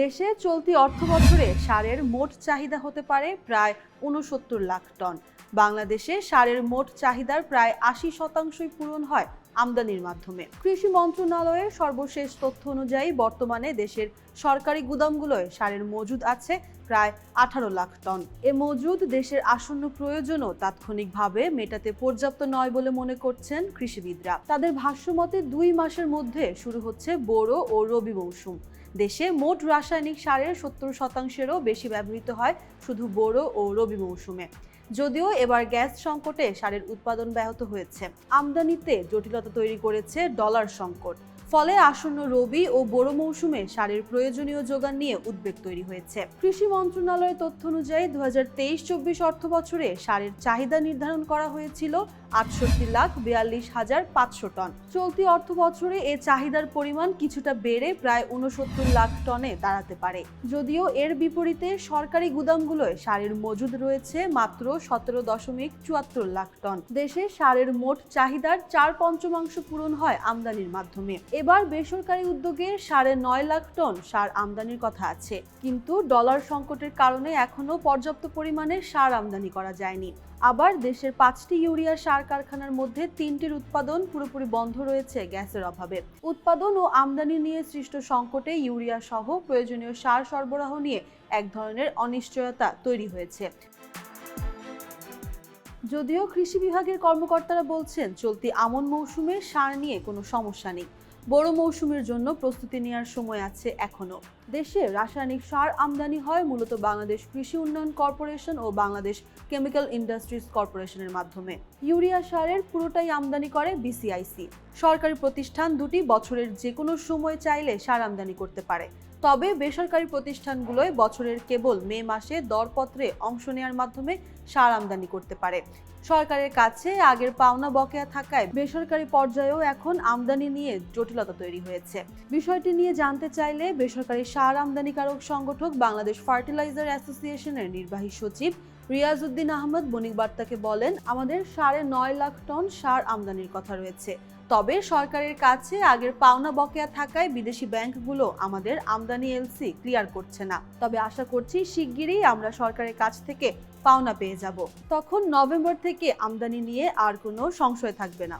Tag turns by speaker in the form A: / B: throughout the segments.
A: দেশে চলতি অর্থবছরে সারের মোট চাহিদা হতে পারে প্রায় উনসত্তর লাখ টন। বাংলাদেশে সারের মোট চাহিদার প্রায় আশি শতাংশই পূরণ হয় আমদানির মাধ্যমে। কৃষি মন্ত্রণালয়ের সর্বশেষ তথ্য অনুযায়ী বর্তমানে দেশের সরকারি গুদামগুলোয় সারের মজুদ আছে প্রায় আঠারো লাখ টন। এ মজুদ দেশের আসন্ন প্রয়োজনও তাৎক্ষণিকভাবে মেটাতে পর্যাপ্ত নয় বলে মনে করছেন কৃষিবিদরা। তাদের ভাষ্যমতে দুই মাসের মধ্যে শুরু হচ্ছে বোরো ও রবি মৌসুম। দেশে মোট রাসায়নিক সারের সত্তর শতাংশেরও বেশি ব্যবহৃত হয় শুধু বোরো ও রবি মৌসুমে। যদিও এবার গ্যাস সংকটে সারের উৎপাদন ব্যাহত হয়েছে। আমদানিতে জটিলতা তৈরি করেছে ডলার সংকট। ফলে আসন্ন রবি ও বোরো মৌসুমে সারের প্রয়োজনীয় যোগান নিয়ে উদ্বেগ তৈরি হয়েছে। কৃষি মন্ত্রণালয়ের তথ্য অনুযায়ী দু হাজার তেইশ চব্বিশ অর্থ বছরে সারের চাহিদা নির্ধারণ করা হয়েছিল আটষট্টি লাখ বিয়াল্লিশ হাজার পাঁচশো টন। চলতি অর্থ বছরে এ চাহিদার পরিমাণ কিছুটা বেড়ে প্রায় উনসত্তর লাখ টনে দাঁড়াতে পারে। যদিও এর বিপরীতে সরকারি গুদামগুলোয় সারের মজুদ রয়েছে মাত্র সতেরো দশমিক চুয়াত্তর লাখ টন। দেশে সারের মোট চাহিদার চার পঞ্চমাংশ পূরণ হয় আমদানির মাধ্যমে। এবার বেসরকারি উদ্যোগে সাড়ে নয় লাখ টন সার আমদানির কথা আছে। কিন্তু ডলার সংকটের কারণে এখনও পর্যাপ্ত পরিমাণে সার আমদানি করা যায়নি। আবার দেশের পাঁচটি ইউরিয়া সার কারখানার মধ্যে তিনটির উৎপাদন পুরোপুরি বন্ধ রয়েছে গ্যাসের অভাবে। উৎপাদন ও আমদানি নিয়ে সৃষ্ট সংকটে ইউরিয়া সহ প্রয়োজনীয় সার সরবরাহ নিয়ে এক ধরনের অনিশ্চয়তা তৈরি হয়েছে। যদিও কৃষি বিভাগের কর্মকর্তারা বলছেন, চলতি আমন মৌসুমে সার নিয়ে কোনো সমস্যা নেই। বড় মৌসুমের জন্য প্রস্তুতি নেওয়ার সময় আছে এখনও। দেশে রাসায়নিক সার আমদানি হয় মূলত বাংলাদেশ কৃষি উন্নয়ন কর্পোরেশন ও বাংলাদেশ কেমিক্যাল ইন্ডাস্ট্রিজ কর্পোরেশনের মাধ্যমে। ইউরিয়া সারের পুরোটাই আমদানি করে বিসিআইসি। সরকারি প্রতিষ্ঠান দুটি বছরের যে কোনো সময় চাইলে সার আমদানি করতে পারে। তবে বেসরকারি প্রতিষ্ঠানগুলোয় বছরের কেবল মে মাসে দরপত্রে অংশ নেওয়ার মাধ্যমে সার আমদানি করতে পারে। সরকারের কাছে আগের পাওনা বকেয়া থাকায় বেসরকারি পর্যায়েও এখন আমদানি নিয়ে জটিলতা তৈরি হয়েছে। বিষয়টি নিয়ে জানতে চাইলে বেসরকারি সার আমদানিকারক সংগঠক বাংলাদেশ ফার্টিলাইজার অ্যাসোসিয়েশনের নির্বাহী সচিব রিয়াজউদ্দিন আহমদ বণিক বার্তাকে বলেন, আমাদের সাড়ে নয় লাখ টন সার আমদানির কথা রয়েছে। তবে সরকারের কাছে আগের পাওনা বকেয়া থাকায় বিদেশি ব্যাংকগুলো আমাদের আমদানি এলসি ক্লিয়ার করছে না। তবে আশা করছি শিগগিরই আমরা সরকারের কাছ থেকে পাওনা পেয়ে যাব। তখন নভেম্বর থেকে আমদানি নিয়ে আর কোনো সংশয় থাকবে না।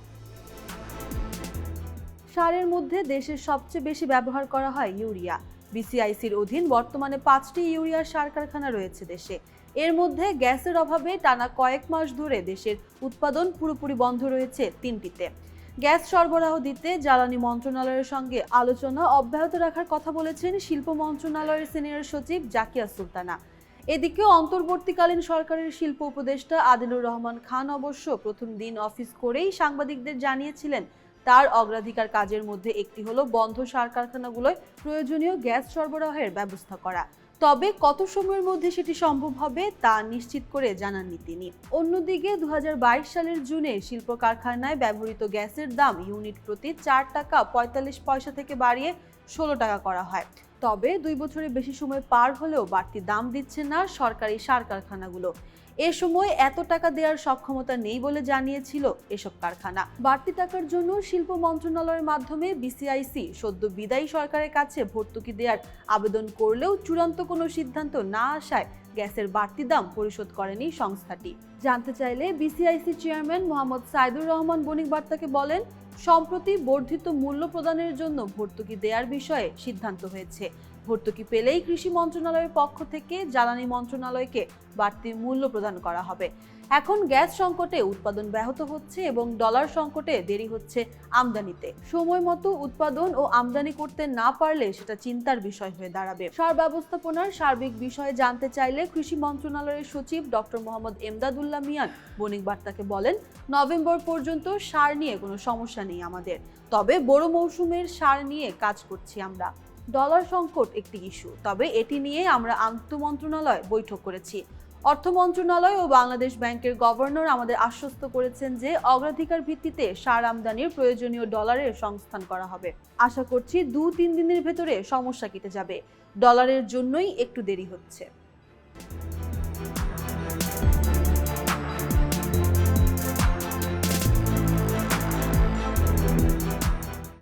A: সারের মধ্যে দেশের সবচেয়ে বেশি ব্যবহার করা হয় ইউরিয়া। বিসিআইসির অধীন বর্তমানে পাঁচটি ইউরিয়া সার কারখানা রয়েছে দেশে। এর মধ্যে গ্যাসের অভাবে টানা কয়েক মাস ধরে দেশের উৎপাদন পুরোপুরি বন্ধ রয়েছে তিনটিতে। গ্যাস সরবরাহ দিতে জ্বালানি মন্ত্রণালয়ের সঙ্গে আলোচনা অব্যাহত রাখার কথা বলেছেন শিল্প মন্ত্রণালয়ের সিনিয়র সচিব জাকিয়া সুলতানা। এদিকে অন্তর্বর্তীকালীন সরকারের শিল্প উপদেষ্টা আদিলুর রহমান খান অবশ্য প্রথম দিন অফিস করেই সাংবাদিকদের জানিয়েছিলেন, তার অগ্রাধিকার কাজের মধ্যে একটি হলো বন্ধ সার কারখানাগুলোয় প্রয়োজনীয় গ্যাস সরবরাহের ব্যবস্থা করা। তবে কত সময়ের মধ্যে সেটি সম্ভব হবে তা নিশ্চিত করে জানাননি তিনি। অন্যদিকে দু হাজার বাইশ সালের জুনে শিল্প কারখানায় ব্যবহৃত গ্যাসের দাম ইউনিট প্রতি চার টাকা পঁয়তাল্লিশ পয়সা থেকে বাড়িয়ে ষোলো টাকা করা হয়। তবে দুই বছরের বেশি সময় পার হলেও বাড়তি দাম দিচ্ছে না সরকারি সার কারখানাগুলো। এ সময় এত টাকা দেওয়ার সক্ষমতা নেই বলে জানিয়েছিল এসব কারখানা। বাড়তি টাকার জন্য শিল্প মন্ত্রণালয়ের মাধ্যমে বিসিআইসি, সদ্য বিদায়ী সরকারের কাছে ভর্তুকি দেওয়ার আবেদন করলেও চূড়ান্ত কোনো সিদ্ধান্ত না আসায় গ্যাসের বাড়তি দাম পরিশোধ করেনি সংস্থাটি। জানতে চাইলে বিসিআইসি চেয়ারম্যান মোহাম্মদ সাইদুর রহমান বণিক বার্তাকে বলেন সম্প্রতি বর্ধিত মূল্য প্রদানের জন্য ভর্তুকি দেওয়ার বিষয়ে সিদ্ধান্ত হয়েছে। ভর্তুকি পেলেই কৃষি মন্ত্রণালয়ের পক্ষ থেকে জ্বালানি মন্ত্রণালয়কে বাড়তি মূল্য প্রদান করা হবে। এখন গ্যাস সংকটে উৎপাদন ব্যাহত হচ্ছে এবং ডলার সংকটে দেরি হচ্ছে আমদানিতে। সময় মতো উৎপাদন ও আমদানি করতে না পারলে সেটা চিন্তার বিষয় হয়ে দাঁড়াবে। সার ব্যবস্থাপনার সার্বিক বিষয়ে জানতে চাইলে কৃষি মন্ত্রণালয়ের সচিব ডক্টর মোহাম্মদ এমদাদুল্লাহ মিয়ান বণিক বার্তাকে বলেন, নভেম্বর পর্যন্ত সার নিয়ে কোনো সমস্যা নেই আমাদের। তবে বড় মৌসুমের সার নিয়ে কাজ করছি আমরা। ডলার সংকট একটি ইস্যু। তবে এটি নিয়ে আমরা আন্তঃ মন্ত্রণালয় বৈঠক করেছি। অর্থ মন্ত্রণালয় ও বাংলাদেশ ব্যাংকের গভর্নর আমাদের আশ্বস্ত করেছেন যে অগ্রাধিকার ভিত্তিতে সার আমদানির প্রয়োজনীয় ডলারের সংস্থান করা হবে। আশা করছি দু তিন দিনের ভেতরে সমস্যা কেটে যাবে। ডলারের জন্যই একটু দেরি হচ্ছে।